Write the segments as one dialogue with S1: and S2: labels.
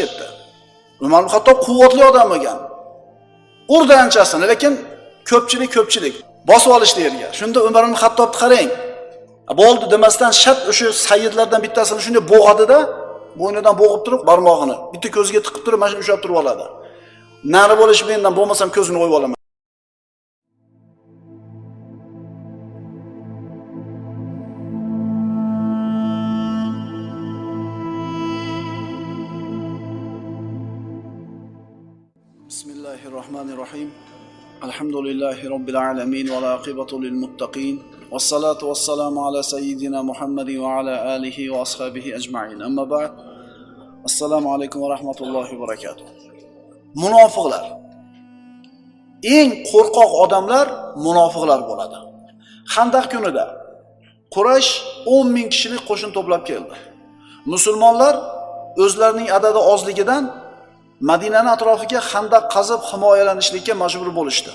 S1: ketdi. Umar ibn hattob quvvatli odam bo'lgan urdi anchasini lekin ko'pchilik ko'pchilik bosib olishdi yerga. Shunda umar ibn hattobni qarang. Bo'ldi demasdan shart o'sha sayyidlardan bittasini shunday bo'g'adida bo'ynidan bo'g'ib turib barmog'ini bitta ko'ziga tiqib turib mana shuni ushlab turib oladi. Nari bo'lish mendan bo'lmasam ko'zini o'yib olaman. الرحيم الحمد لله رب العالمين والعاقبة للمتقين والصلاة والسلام على سيدنا محمد وعلى آله وأصحابه أجمعين أما بعد السلام عليكم ورحمة الله وبركاته munofiqlar eng qo'rqoq odamlar munofiqlar bo'ladi handaq kunida quraysh 10 ming kishilik qo'shin to'plab keldi musulmonlar o'zlarining adadi ozligidan madinani atrofiga handaq qazib himoyalanishlikka majbur bo'lishdi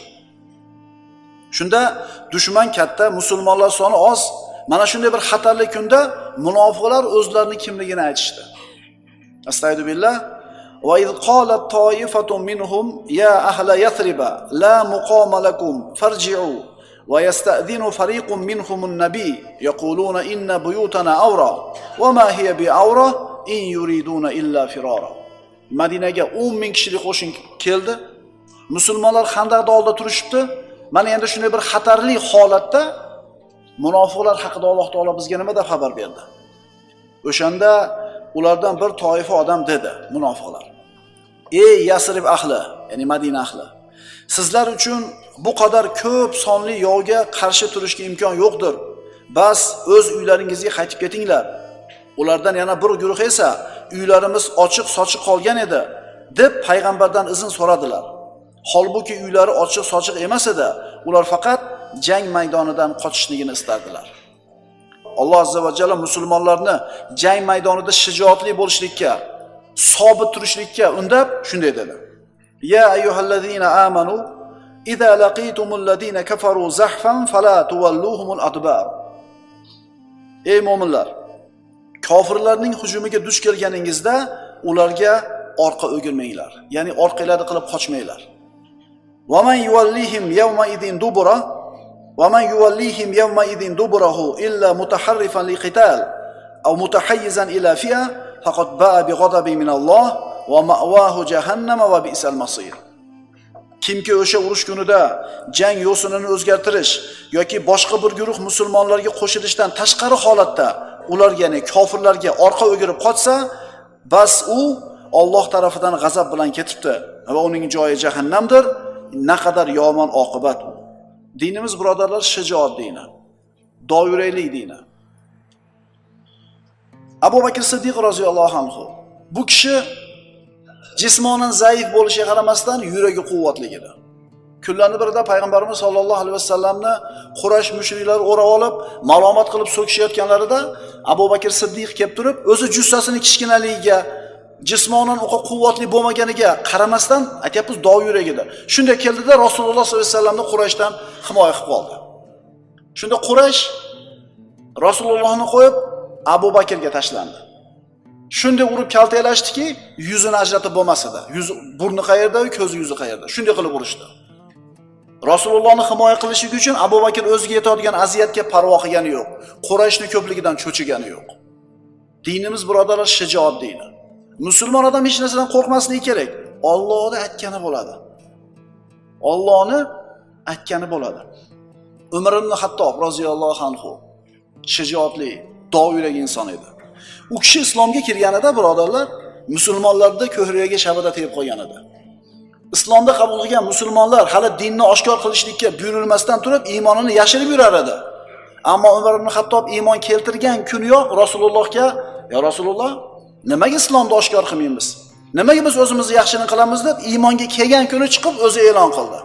S1: shunda dushman katta musulmonlar soni oz mana shunday bir xatarli kunda munofiqlar o'zlarini kimligini aytishdi astaydu billah وإذ قالت طائفة منهم يا أهل يثرب لا مقام لكم فارجعوا ويستأذن فريق منهم النبي يقولون إن بيوتنا أورى وما هي بأورى إن يريدون إلا فرارا Madinaga o'n ming kishilik qo'shin keldi. Musulmonlar handaqni oldida turishibdi. Mana endi shunday bir xatarli holatda munofiqlar haqida alloh taolo bizga nima deb xabar berdi? O'shanda ulardan bir toifa odam dedi munofiqlar. Ey yasrib ahli ya'ni madina ahli sizlar uchun bu qadar ko'p sonli yovga qarshi turishga imkon yo'qdir. Bas o'z uylaringizga qaytib ketinglar. Ulardan yana bir guruh esa uylarimiz ochiq sochiq qolgan edi deb payg'ambardan izn so'radilar. Holbuki uylari ochiq sochiq emas edi ular faqat jang maydonidan qochishligini istardilar. Alloh azza va jalla musulmonlarni jang maydonida shijoatli bo'lishlikka sobit turishlikka undab shunday dedi. Ya ayyuhallazina amanu idza لقيتم الذين كفروا zahfan fala tuwalluhumul adbar. Ey mo'minlar kofirlarning hujumiga duch kelganingizda ularga orqa o'girmanglar. Ya'ni orqanglarda qilib qochmanglar. ومن يوليهم يومئذ دبرا ومن يوليهم يومئذ دبره إلا متحرفا لقتال أو متحيزا إلى فئة فقد باء بغضب من الله ومأواه جهنم وبئس المصير kimki o'sha urush kunida jang yo'sinini o'zgartirish yoki boshqa bir guruh musulmonlarga qo'shilishdan tashqari holatda ularga ya'ni kofirlarga orqa o'girib qochsa bas u Alloh tarafidan g'azab bilan ketibdi va uning joyi jahannamdir. Naqadar yomon oqibat u. Dinimiz birodarlar shijoat dini doiraylik dini abu bakr siddiq roziyallohu anhu bu kishi jismonan zaif bo'lishiga qaramasdan yuragi quvvatli edi kunlarni birida payg'ambarimiz sollallohu alayhi vasallamni qurash mushriklari o'rab olib malomat qilib so'kishayotganlarida abu bakr siddiq kelib turib o'zi jussasini kichkinaligiga jismonan uqa quvvatli bo'lmaganiga qaramasdan aytyapmiz dov yuragida. Shunday keldida rasululloh sollallohu alayhi vasallamni qurashdan himoya qilib qoldi. Shunda qurash rasulullohni qo'yib abu bakrga tashlandi. Shunday urib kaltaklashdiki yuzini ajratib bo'lmas edi. Yuzi burni qayerda ko'zi yuzi qayerda? Shunday qilib urishdi rasulullohni himoya qilishligi uchun abu bakr o'ziga yetadigan aziyatga parvo qilgani yo'q. Qurayshni ko'pligidan cho'chigani yo'q. Dinimiz birodarlar shijoat dini. Musulmon odam hech narsadan qo'rqmasligi kerak. Ollohni aytgani bo'ladi. Ollohni aytgani bo'ladi. Umar ibn hattob roziyallohu anhu shijoatli dovyurak inson edi. U kishi islomga kirganida birodarlar musulmonlarda ko'hriyaga shabada tegib qolgan edi. Islomda qabul qilgan musulmonlar hali dinni oshkor qilishlikka buyurilmasdan turib iymonini yashirib yurar edi. Ammo umar ibn hattob iymon keltirgan kuniyoq rasulullohga yo rasululloh nimaga islomni oshkor qilmaymiz? Nimaga biz o'zimizni yaxshini qilamiz? deb iymonga kelgan kuni chiqib o'zi e'lon qildi.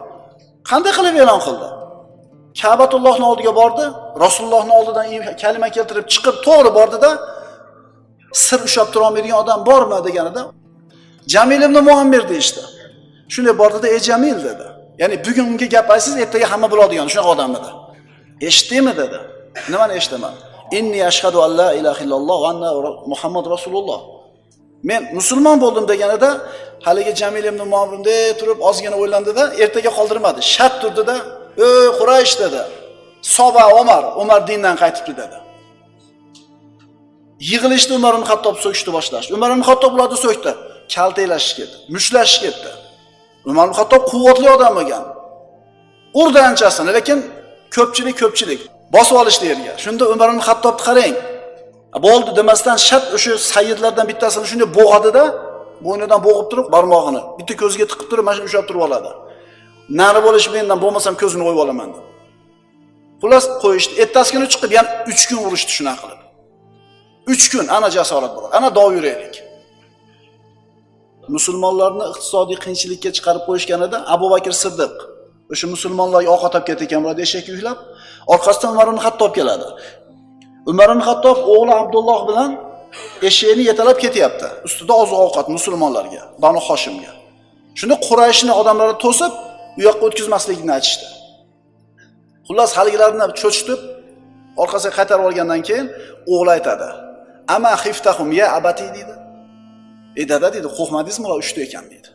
S1: Qanday qilib e'lon qildi? Kabatullohni oldiga bordi rasulullohni oldidan kalima keltirib chiqib to'g'ri bordida sir ushlab turolmaydigan odam bormi? deganida jamil ibn muammir deyishdi. Shunday bordida ey jamil dedi. Ya'ni bugungi gap aytsangiz ertaga hamma biladigan shunaqa odam edi eshitdingmi dedi. Nimani eshitaman? İnni ashhadu an la ilaha illalloh va anna muhammad rasululloh. Men musulmon bo'ldim deganida haligi jamil ibn Muammar bunday turib ozgina o'ylandida ertaga qoldirmadi. Shart turdida ey quraysh dedi. Soba omar umar dindan qaytibdi dedi. Yig'ilishdi umar ibn hattob so'kishni boshlashdi. Umar ibn hattob ularni so'kdi. Kaltaklashib ketdi. Mushlashib ketdi umar hatto hattob quvvatli odam bo'lgan urdi anchasini lekin ko'pchilik ko'pchilik bosib olishdi yerga shunda umar ibn hattobni qarang. Bo'ldi demasdan shart o'sha sayyidlardan bittasini shunday bo'g'adida bo'ynidan bo'g'ib turib barmog'ini bitta ko'ziga tiqib turib mana shuni ushlab turib oladi. Nari bo'lish mendan bo'lmasam ko'zini o'yib olaman deb. Xullas qo'yishdi. Ertasi kuni chiqib yana uch kun urishdi shunaqa qilib. Uch kun ana jasorat bo'ladi ana dov yuraylik. Musulmonlarni iqtisodiy qiyinchilikka chiqarib qo'yishganida abu bakr siddiq o'sha musulmonlarga ovqat olib ketayotgan bo'ladi eshakka yuklab orqasidan umar ibn hattob keladi. Umar ibn hattob o'g'li abdulloh bilan eshakni yetalab ketyapti ustida oziq ovqat musulmonlarga banu hoshimga. Shunda qurayshni odamlari to'sib u yoqqa o'tkazmaslikni aytishdi. Xullas haligilarni cho'chitib orqasiga qaytarib olgandan keyin o'g'li aytadi ama xiftahum ya abati? deydi ey dada deydi qo'rqmadingizmi ular uchta ekan? deydi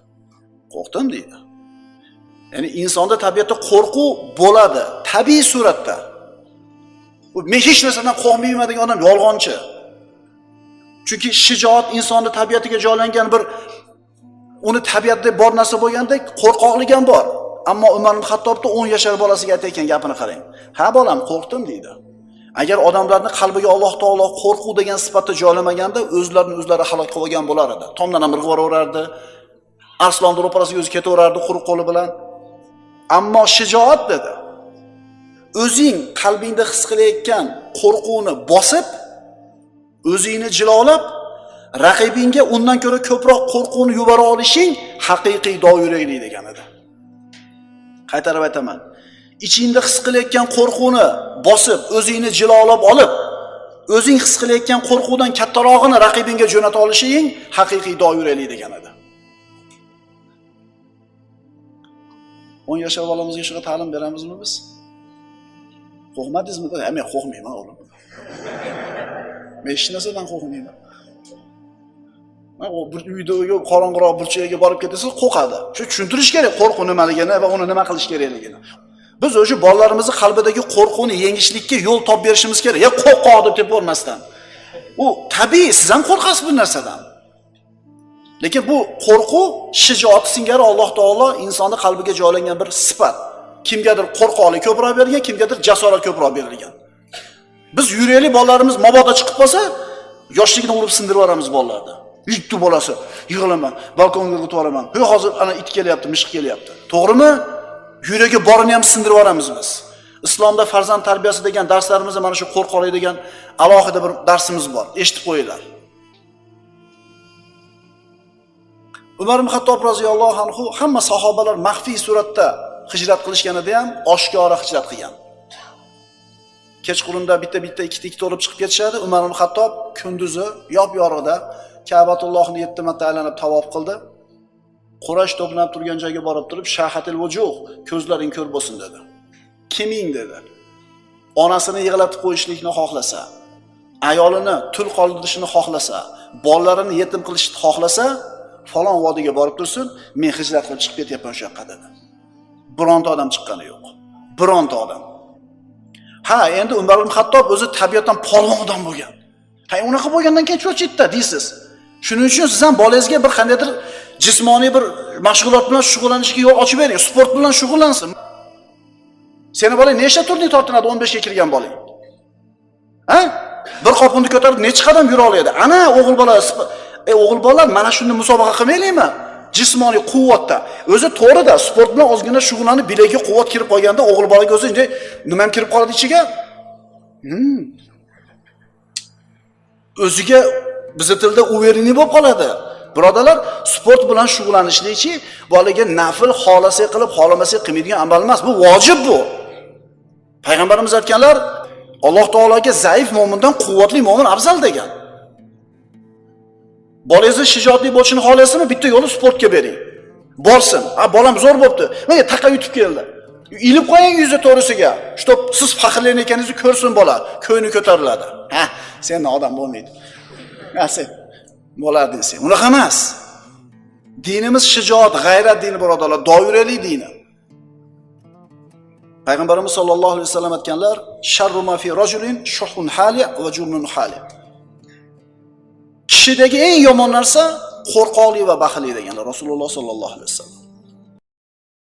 S1: qo'rqdim deydi ya'ni insonda tabiatda qo'rquv bo'ladi tabiiy suratda. U men hech narsadan qo'rqmayman degan odam yolg'onchi. Chunki shijoat insonni tabiatiga joylangan bir uni tabiatda bor narsa bo'lgandek qo'rqoqlik ham bor. Ammo umar ibn hattobni o'n yashar bolasiga aytayotgan gapini qarang. Ha bolam qo'rqdim deydi agar odamlarni qalbiga alloh taolo qo'rquv degan sifatni joylamaganda o'zlarini o'zlari halok qilib olgan bo'lar edi. Tomdan ham irg'voraverardi arslonni ro'parasiga o'zi ketaverardi quruq qo'li bilan. Ammo shijoat dedi. O'zing qalbingda his qilayotgan qo'rquvni bosib o'zingni jilolab raqibingga undan ko'ra ko'proq qo'rquvni yubora olishing haqiqiy dovyuraklik degan edi. Qaytarib aytaman. Ichingda his qilayotgan qo'rquvni bosib o'zingni jilolab olib o'zing his qilayotgan qo'rquvdan kattarog'ini raqibingga jo'nata olishing haqiqiy doiralik degan edi. o'n yashar bolamizga shunaqa ta'lim beramizmi biz? Qo'rqmadingizmi? Men qo'rqmayman o'g'lim men hech narsadan qo'rqmayman. Man u bir uyda qorong'iroq burchagiga borib ketasangiz qo'rqadi. Shu tushuntirish kerak qo'rquv nimaligini va uni nima qilish kerakligini. Biz o'sha bolalarimizni qalbidagi qo'rquvni yengishlikka yo'l topib berishimiz kerak. Ya qo'rqoq deb tepavermasdan u tabiiy siz ham qo'rqasiz bu narsadan. Lekin bu qo'rquv shijoati singari alloh taolo insonni qalbiga joylangan bir sifat. Kimgadir qo'rqoqlik ko'proq berilgan kimgadir jasorat ko'proq berilgan. Biz yuraylik bolalarimiz mabodo chiqib qolsa yoshligini urib sindirib yuboramiz bolalarni yutdi bolasi yig'laman balkonga o'tib yuboraman. Hey hozir ana it kelyapti mishiq kelyapti. To'g'rimi? Yuragi borini ham sindirib yuboramiz biz islomda farzand tarbiyasi degan darslarimizda mana shu qo'rqoqlik degan alohida bir darsimiz bor eshitib qo'yinglar umar ibn hattob roziyallohu anhu hamma sahobalar maxfiy suratda hijrat qilishganida ham oshkora hijrat qilgan kechqurunda bitta bitta ikkita ikkita bo'lib chiqib ketishadi. Umar ibn hattob kunduzi yop yorug'da kabatullohni yetti marta aylanib tavob qildi qurash to'planib turgan joyga borib turib shahatil vujuh ko'zlaring ko'r bo'lsin dedi. Kiming? dedi. Onasini yig'latib qo'yishlikni xohlasa ayolini tul qoldirishni xohlasa bolalarini yetim qilishni xohlasa falon vodiyga borib tursin men hijrat qilib chiqib ketyapman o'sha yoqqa dedi. Bironta odam chiqqani yo'q. Bironta odam. Ha endi umar ibn hattob o'zi tabiatdan polvon odam bo'lgan. Ha unaqa bo'lgandan keyin cho'chitdi deysiz. Shuning uchun siz ham bolangizga bir qandaydir jismoniy bir mashg'ulot bilan shug'ullanishga yo'l ochib bering sport bilan shug'ullansin seni bolang nechta turnik tortinadi o'n beshga kirgan bolang ha bir qop unni ko'tarib necha qadam yura oladi ana o'g'il bola ey o'g'il bolalar mana shuni musobaqa qilmaylikmi jismoniy quvvatda o'zi to'g'rida sport bilan ozgina shug'ullanib bilagiga quvvat kirib qolganda o'g'il bolaga o'zi nima ham kirib qoladi ichiga hmm. o'ziga bizni tilda уверенный bo'lib qoladi Birodarlar sport bilan shug'ullanishlikchi bolaga nafl xohlasa qilib xohlamasa qilmaydigan amal emas. Bu vojib bu. Payg'ambarimiz aytganlar alloh taologa zaif mo'mindan quvvatli mo'min afzal degan. Bolangizni shijoatli bo'lishini xohlaysizmi bitta yo'li sportga bering. Borsin. A bolam zo'r bo'libdi. Mana taqa yutib keldi? Ilib qo'ying yuzi to'g'risiga чтоб siz faxrlanayotganingizni ko'rsin bola. Ko'ngli ko'tariladi. Ha sen odam bo'lmaydi. Sen. bo'ladi desang unaqa emas. Dinimiz shijoat g'ayrat dini birodarlar doirali dini. Payg'ambarimiz sollallohu alayhi vasallam aytganlar sharru ma fi rajulin shuhun hali va jurnun hali. Kishidagi eng yomon narsa qo'rqoqlik va baxillik deganlar rasululloh sollallohu alayhi vasallam.